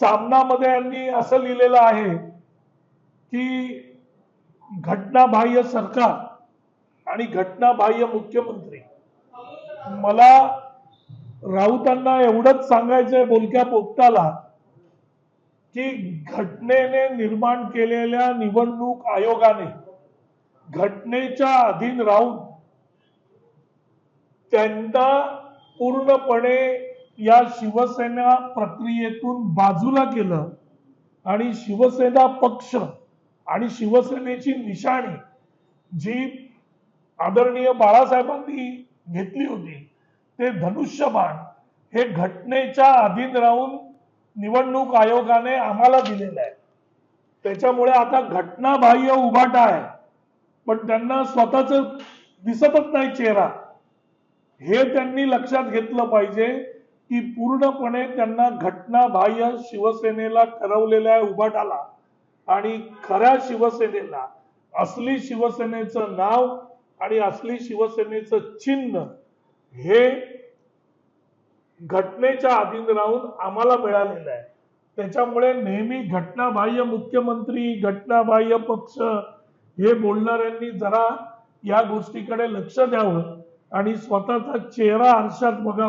सामनामध्ये यांनी असं लिहिलेलं आहे की घटनाबाह्य सरकार आणि घटनाबाह्य मुख्यमंत्री. मला राऊतांना एवढंच सांगायचंय बोलक्या पोपटाला की घटनेने निर्माण केलेल्या निवडणूक आयोगाने घटनेच्या अधीन राहून त्यांना पूर्णपणे या शिवसेना प्रक्रियेतून बाजूला केलं आणि शिवसेना पक्ष आणि शिवसेनेची निशाणी जी आदरणीय बाळासाहेबांनी घेतली होती ते धनुष्यबाण हे घटनेच्या अधीन राहून निवडणूक आयोगाने आम्हाला दिलेलं आहे. त्याच्यामुळे आता घटनाबाह्य उभाटा आहे पण त्यांना स्वतःच दिसतच नाही चेहरा. हे त्यांनी लक्षात घेतलं पाहिजे. की पूर्णपणे त्यांना घटनाबाह्य शिवसेनेला ठरवलेल्या उभाटाला आणि खऱ्या शिवसेनेला असली शिवसेनेचं नाव आणि असली शिवसेनेचं चिन्ह हे घटनेच्या अधीन राहून आम्हाला मिळालेलं आहे. त्याच्यामुळे नेहमी घटनाबाह्य मुख्यमंत्री घटनाबाह्य पक्ष हे बोलणाऱ्यांनी जरा या गोष्टीकडे लक्ष द्यावं आणि स्वतःचा चेहरा आरशात बघावा.